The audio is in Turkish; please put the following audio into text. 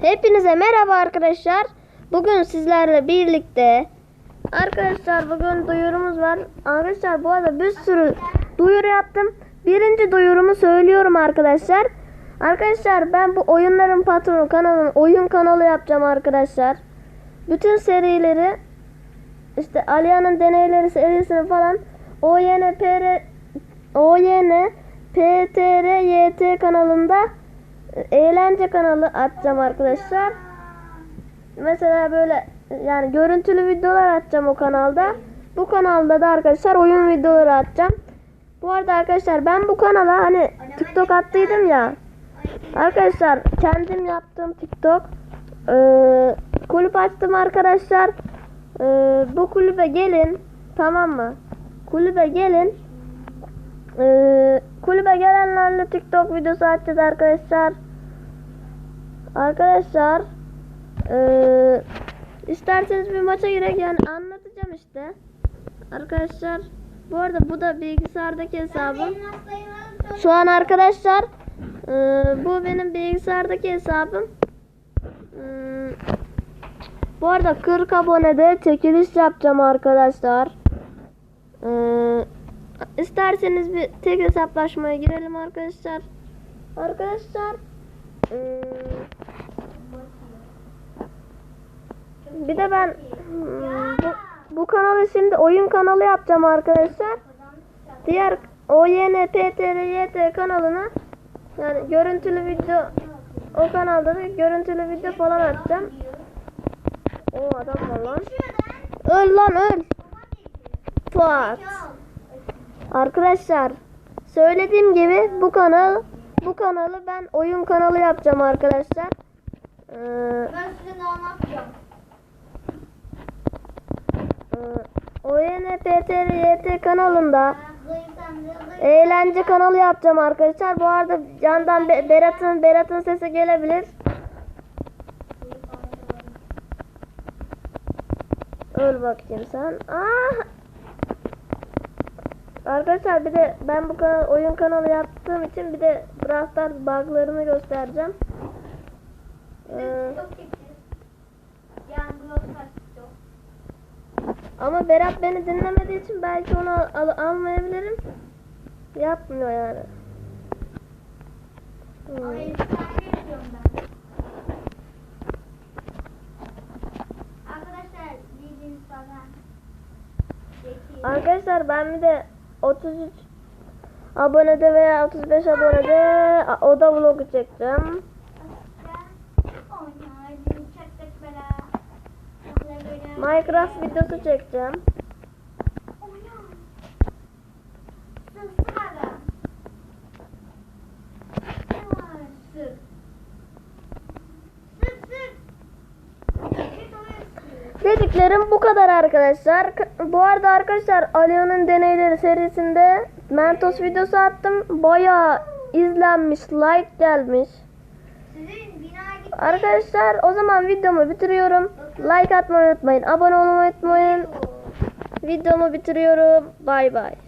Hepinize merhaba arkadaşlar. Bugün sizlerle birlikte arkadaşlar bugün duyurumuz var. Arkadaşlar bu arada bir sürü duyuru yaptım. Birinci duyurumu söylüyorum arkadaşlar. Arkadaşlar ben bu oyunların patronu kanalının oyun kanalı yapacağım arkadaşlar. Bütün serileri işte Alia'nın deneyleri serisini falan OYNPR OYN PTRYT kanalında e, eğlence kanalı açacağım arkadaşlar. Mesela böyle yani görüntülü videolar atacağım o kanalda. Bu kanalda da arkadaşlar oyun videoları atacağım. Bu arada arkadaşlar ben bu kanala hani TikTok attıydım ya. Arkadaşlar kendim yaptığım TikTok ee, kulüp açtım arkadaşlar. Ee, bu kulübe gelin tamam mı? Kulübe gelin. Ee, kulübe gelenlerle TikTok videosu açacağız arkadaşlar. Arkadaşlar ee, isterseniz bir maça girek yani anlatacağım işte. Arkadaşlar bu arada bu da bilgisayardaki hesabım. Şu an arkadaşlar ee, bu benim bilgisayardaki hesabım. Hmm, bu arada 40 abonede çekiliş yapacağım arkadaşlar. Ee, isterseniz bir tek hesaplaşmaya girelim arkadaşlar. Arkadaşlar ee, bir de ben hmm, bu, bu kanalı şimdi oyun kanalı yapacağım arkadaşlar. Diğer OYNPTRYT kanalına yani görüntülü video o kanalda da görüntülü video falan atacağım. O adam var lan. Öl lan öl. Fuat. Arkadaşlar söylediğim gibi bu kanal bu kanalı ben oyun kanalı yapacağım arkadaşlar. Ee, Ben size ne anlatacağım? e, OYNPTRYT kanalında eğlence kanalı yapacağım arkadaşlar. Bu arada yandan Be- Berat'ın Berat'ın sesi gelebilir. Öl bakayım sen. Aa! Arkadaşlar bir de ben bu kanal oyun kanalı yaptığım için bir de Brawl Stars bug'larını göstereceğim. Ee, ama Berat beni dinlemediği için belki onu al- almayabilirim. Yapmıyor yani. Hmm. Arkadaşlar ben bir de 33 abonede veya 35 abonede a- oda vlogu çekeceğim. Minecraft videosu çekeceğim. Sık. Dediklerim bu kadar arkadaşlar. Bu arada arkadaşlar Alia'nın deneyleri serisinde Mentos videosu attım. Bayağı izlenmiş, like gelmiş. Arkadaşlar o zaman videomu bitiriyorum. Like atmayı unutmayın. Abone olmayı unutmayın. Videomu bitiriyorum. Bay bay.